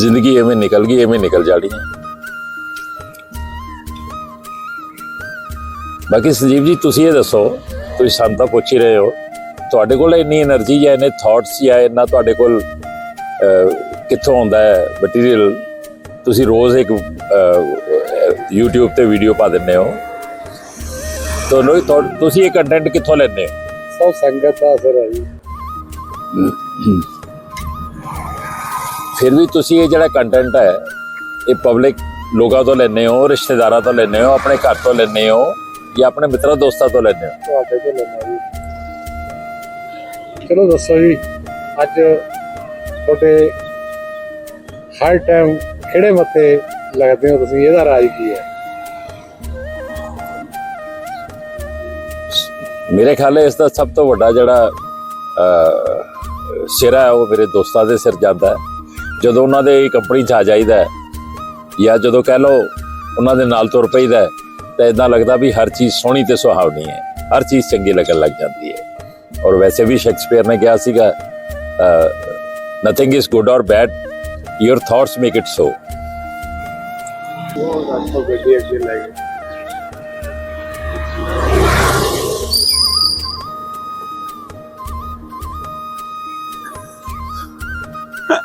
ਜ਼ਿੰਦਗੀ ਐਵੇਂ ਨਿਕਲ ਗਈ ਐਵੇਂ ਨਿਕਲ ਜਾਣੀ ਹੈ। ਬਾਕੀ ਸੰਜੀਵ ਜੀ ਤੁਸੀਂ ਇਹ ਦੱਸੋ ਤੁਸੀਂ ਸਾਨੂੰ ਤਾਂ ਪੁੱਛ ਹੀ ਰਹੇ ਹੋ ਤੁਹਾਡੇ ਕੋਲ ਇੰਨੀ એનર્ਜੀ ਜਾਂ ਇੰਨੇ ਥਾਟਸ ਜਾਂ ਇੰਨਾ ਤੁਹਾਡੇ ਕੋਲ ਕਿੱਥੋਂ ਆਉਂਦਾ ਹੈ ਮਟੀਰੀਅਲ ਤੁਸੀਂ ਰੋਜ਼ ਇੱਕ YouTube ਤੇ ਵੀਡੀਓ ਪਾ ਦਿੰਦੇ ਹੋ। ਤੁਹਾਨੂੰ ਤੁਸੀਂ ਇਹ ਕੰਟੈਂਟ ਕਿੱਥੋਂ ਲੈਂਦੇ ਹੋ? ਸਭ ਸੰਗਤ ਦਾ ਅਸਰ ਹੈ ਜੀ। ਫਿਰ ਵੀ ਤੁਸੀਂ ਇਹ ਜਿਹੜਾ ਕੰਟੈਂਟ ਹੈ ਇਹ ਪਬਲਿਕ ਲੋਕਾਂ ਤੋਂ ਲੈਂਦੇ ਹੋ ਰਿਸ਼ਤੇਦਾਰਾਂ ਤੋਂ ਲੈਂਦੇ ਹੋ ਆਪਣੇ ਘਰ ਤੋਂ ਲੈਂਦੇ ਹੋ ਜਾਂ ਆਪਣੇ ਮਿੱਤਰਾਂ ਦੋਸਤਾਂ ਤੋਂ ਲੈਂਦੇ ਹੋ ਤੁਹਾਡੇ ਕੋਲ ਲੈਣਾ ਜੀ ਚਲੋ ਦੱਸੋ ਜੀ ਅੱਜ ਤੁਹਾਡੇ ਹਰ ਟਾਈਮ ਕਿਹੜੇ ਮੱਥੇ ਲੱਗਦੇ ਹੋ ਤੁਸੀਂ ਇਹਦਾ ਰਾਜ ਕੀ ਹੈ ਮੇਰੇ ਖਿਆਲ ਹੈ ਇਸ ਦਾ ਸਭ ਤੋਂ ਵੱਡਾ ਜਿਹੜਾ ਅਹ, ਸਿਰਾ ਹੈ ਉਹ ਮੇਰੇ ਦੋਸਤਾਂ ਦੇ ਸਿਰ ਜਾਂਦਾ ਹੈ ਜਦੋਂ ਉਹਨਾਂ ਦੇ ਕੰਪਨੀ 'ਚ ਆ ਜਾਈਦਾ ਹੈ, ਜਾਂ ਜਦੋਂ ਕਹਿ ਲਓ ਉਹਨਾਂ ਦੇ ਨਾਲ ਤੁਰ ਪਈਦਾ ਹੈ, ਤਾਂ ਇਦਾਂ ਲੱਗਦਾ ਵੀ ਹਰ ਚੀਜ਼ ਸੋਹਣੀ ਤੇ ਸੁਹਾਵਣੀ ਹੈ ਹਰ ਚੀਜ਼ ਚੰਗੀ ਲੱਗਣ ਲੱਗ ਜਾਂਦੀ ਹੈ ਔਰ ਵੈਸੇ ਵੀ ਸ਼ੇਕਸਪੀਅਰ ਨੇ ਕਿਹਾ ਸੀਗਾ nothing is good or bad your thoughts make it so ਉਹ ਰੱਖੋ ਗੱਡੀ ਅੱਗੇ ਲੈ ਗਏ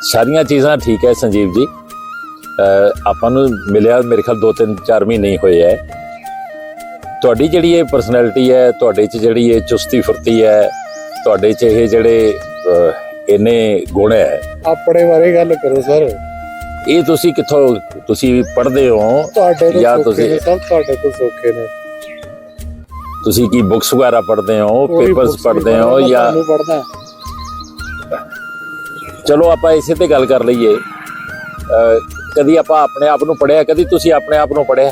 ਸਾਰੀਆਂ ਚੀਜ਼ਾਂ ਠੀਕ ਹੈ ਸੰਜੀਵ ਜੀ। ਆਪਾਂ ਨੂੰ ਮਿਲਿਆ ਮੇਰੇ ਖਿਆਲ 2-3 4 ਮਹੀਨੇ ਹੀ ਹੋਏ ਹੈ। ਤੁਹਾਡੀ ਜਿਹੜੀ ਇਹ ਪਰਸਨੈਲਿਟੀ ਹੈ ਤੁਹਾਡੇ 'ਚ ਜਿਹੜੀ ਇਹ ਚੁਸਤੀ ਫੁਰਤੀ ਹੈ ਤੁਹਾਡੇ 'ਚ ਇਹ ਜਿਹੜੇ ਅਹ, ਇੰਨੇ ਗੁਣ ਹੈ। ਆਪਣੇ ਬਾਰੇ ਗੱਲ ਕਰੋ ਸਰ। ਇਹ ਤੁਸੀਂ ਕਿੱਥੋਂ ਤੁਸੀਂ ਪੜ੍ਹਦੇ ਹੋ ਜਾਂ ਤੁਸੀਂ ਸਭ ਤੁਹਾਡੇ ਤੋਂ ਸੌਖੇ ਨੇ। ਤੁਸੀਂ ਕੀ ਬੁੱਕਸ ਵਗੈਰਾ ਪੜ੍ਹਦੇ ਹੋ ਪੇਪਰਸ ਪੜ੍ਹਦੇ ਹੋ ਜਾਂ ਚਲੋ ਆਪਾਂ ਇਸੇ ਤੇ ਗੱਲ ਕਰ ਲਈਏ ਅਹ, ਕਦੀ ਆਪਾਂ ਆਪਣੇ ਆਪ ਨੂੰ ਪੜਿਆ ਕਦੀ ਤੁਸੀਂ ਆਪਣੇ ਆਪ ਨੂੰ ਪੜਿਆ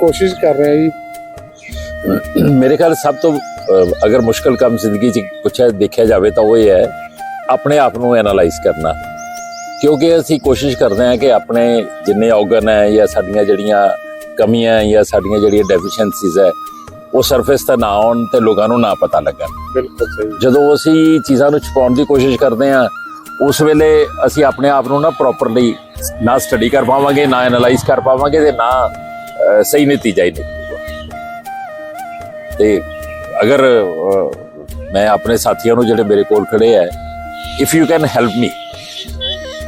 ਕੋਸ਼ਿਸ਼ ਕਰ ਰਹੇ ਹਾਂ ਜੀ ਮੇਰੇ ਖਿਆਲ ਸਭ ਤੋਂ ਅਹ, ਅਗਰ ਮੁਸ਼ਕਲ ਕੰਮ ਜ਼ਿੰਦਗੀ 'ਚ ਪੁੱਛਿਆ ਦੇਖਿਆ ਜਾਵੇ ਤਾਂ ਉਹ ਇਹ ਹੈ ਆਪਣੇ ਆਪ ਨੂੰ ਐਨਾਲਾਈਜ਼ ਕਰਨਾ ਕਿਉਂਕਿ ਅਸੀਂ ਕੋਸ਼ਿਸ਼ ਕਰਦੇ ਹਾਂ ਕਿ ਆਪਣੇ ਜਿੰਨੇ ਔਰਗਨ ਹੈ ਜਾਂ ਸਾਡੀਆਂ ਜਿਹੜੀਆਂ ਕਮੀਆਂ ਹੈ ਜਾਂ ਸਾਡੀਆਂ ਜਿਹੜੀਆਂ ਡੈਫੀਸ਼ੀਐਂਸੀਜ਼ ਹੈ ਉਹ ਸਰਫੇਸ ਤੇ ਨਾ ਆਉਣ ਤੇ ਲੋਕਾਂ ਨੂੰ ਨਾ ਪਤਾ ਲੱਗਣ। ਬਿਲਕੁਲ ਸਹੀ। ਜਦੋਂ ਅਸੀਂ ਚੀਜ਼ਾਂ ਨੂੰ ਛੁਪਾਉਣ ਦੀ ਕੋਸ਼ਿਸ਼ ਕਰਦੇ ਹਾਂ ਉਸ ਵੇਲੇ ਅਸੀਂ ਆਪਣੇ ਆਪ ਨੂੰ ਨਾ ਪ੍ਰੋਪਰਲੀ ਨਾ ਸਟੱਡੀ ਕਰ ਪਾਵਾਂਗੇ ਨਾ ਐਨਾਲਾਈਜ਼ ਕਰ ਪਾਵਾਂਗੇ ਤੇ ਨਾ ਸਹੀ ਨਤੀਜਾ ਹੀ ਨਿਕਲੂਗਾ। ਤੇ ਅਗਰ ਮੈਂ ਆਪਣੇ ਸਾਥੀਆਂ ਨੂੰ ਜਿਹੜੇ ਮੇਰੇ ਕੋਲ ਖੜੇ ਹੈ if you can help me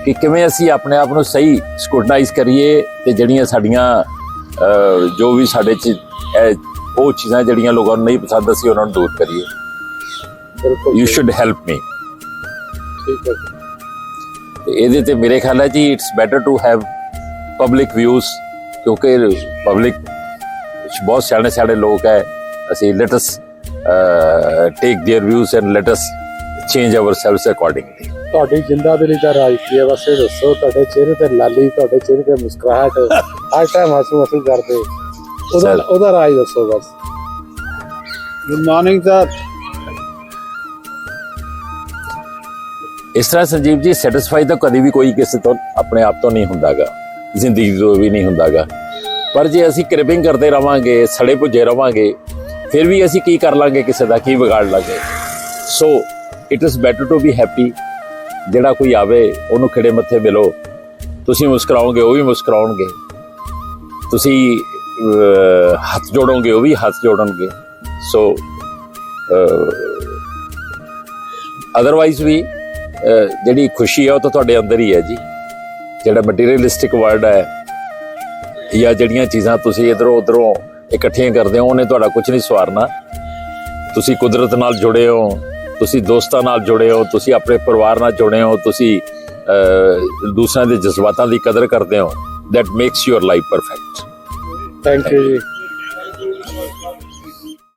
ਕਿ ਕਿਵੇਂ ਅਸੀਂ ਆਪਣੇ ਆਪ ਨੂੰ ਸਹੀ ਸਕੂਟਨਾਈਜ਼ ਕਰੀਏ ਤੇ ਜਿਹੜੀਆਂ ਸਾਡੀਆਂ ਜੋ ਵੀ ਸਾਡੇ ਚ ਉਹ ਚੀਜ਼ਾਂ ਜਿਹੜੀਆਂ ਲੋਕਾਂ ਨੂੰ ਨਹੀਂ ਪਸੰਦ ਅਸੀਂ ਉਹਨਾਂ ਨੂੰ ਦੂਰ ਕਰੀਏ ਬਿਲਕੁਲ ਯੂ ਸਹੀ, ਸ਼ੁੱਡ ਹੈਲਪ ਮੀ ਠੀਕ ਹੈ ਇਹਦੇ ਤੇ ਮੇਰੇ ਖਿਆਲ ਹੈ ਜੀ it's better to have public views ਕਿਉਂਕਿ ਪਬਲਿਕ ਬਹੁਤ ਸਿਆਣੇ ਸਿਆਣੇ ਲੋਕ ਹੈ ਅਸੀਂ let us take their views and let us change ourselves accordingly ਤੁਹਾਡੀ ਜਿੰਦਾ ਦਿਲੀ ਦਾ ਰਾਜ ਕੀ ਹੈ ਬਸ ਇਹ ਦੱਸੋ ਤੁਹਾਡੇ ਚਿਹਰੇ ਤੇ ਲਾਲੀ ਤੁਹਾਡੇ ਚਿਹਰੇ ਤੇ ਮੁਸਕਰਾਹਟ ਹਰ ਟਾਈਮ ਹੱਸੂ ਹੱਸੂ ਕਰਦੇ ਉਹਦਾ. ਉਹਦਾ ਰਾਜ ਦੱਸੋ ਬਸ। ਗੁੱਡ ਮਾਰਨਿੰਗ ਸਰ ਇਸ ਤਰ੍ਹਾਂ ਸੰਜੀਵ ਜੀ ਸੈਟੀਸਫਾਈ ਤਾਂ ਕਦੀ ਵੀ ਕੋਈ ਕਿਸੇ ਤੋਂ ਆਪਣੇ ਆਪ ਤੋਂ ਨਹੀਂ ਹੁੰਦਾਗਾ। ਜ਼ਿੰਦਗੀ ਤੋਂ ਵੀ ਨਹੀਂ ਹੁੰਦਾਗਾ। ਪਰ ਜੇ ਅਸੀਂ ਕ੍ਰਿਪਿੰਗ ਕਰਦੇ ਰਵਾਂਗੇ ਸੜੇ ਭੁੱਜੇ ਰਵਾਂਗੇ ਫਿਰ ਵੀ ਅਸੀਂ ਕੀ ਕਰ ਲਾਂਗੇ ਕਿਸੇ ਦਾ ਕੀ ਵਿਗਾੜ ਲਾਂਗੇ? So it is better to be happy ਜਿਹੜਾ ਕੋਈ ਆਵੇ ਉਹਨੂੰ ਖਿੜੇ ਮੱਥੇ ਮਿਲੋ। ਤੁਸੀਂ ਮੁਸਕਰਾਓਗੇ ਉਹ ਵੀ ਮੁਸਕਰਾਉਣਗੇ। ਤੁਸੀਂ ਹੱਥ ਜੋੜੋਗੇ ਉਹ ਵੀ ਹੱਥ ਜੋੜਨਗੇ। ਸੋ ਅਦਰਵਾਈਜ਼ ਵੀ ਜਿਹੜੀ ਖੁਸ਼ੀ ਹੈ ਉਹ ਤਾਂ ਤੁਹਾਡੇ ਅੰਦਰ ਹੀ ਹੈ ਜੀ। ਜਿਹੜਾ ਮਟੀਰੀਅਲਿਸਟਿਕ ਵਰਲਡ ਹੈ, ਜਾਂ ਜਿਹੜੀਆਂ ਚੀਜ਼ਾਂ ਤੁਸੀਂ ਇਧਰੋਂ ਉਧਰੋਂ ਇਕੱਠੀਆਂ ਕਰਦੇ ਹੋ, ਉਹਨੇ ਤੁਹਾਡਾ ਕੁਝ ਨਹੀਂ ਸਵਾਰਨਾ। ਤੁਸੀਂ ਕੁਦਰਤ ਨਾਲ ਜੁੜੇ ਹੋ, ਤੁਸੀਂ ਦੋਸਤਾਂ ਨਾਲ ਜੁੜੇ ਹੋ, ਤੁਸੀਂ ਆਪਣੇ ਪਰਿਵਾਰ ਨਾਲ ਜੁੜੇ ਹੋ, ਤੁਸੀਂ ਦੂਸਰਿਆਂ ਦੇ ਜਜ਼ਬਾਤਾਂ ਦੀ ਕਦਰ ਕਰਦੇ ਹੋ। That makes your life perfect thank you ਜੀ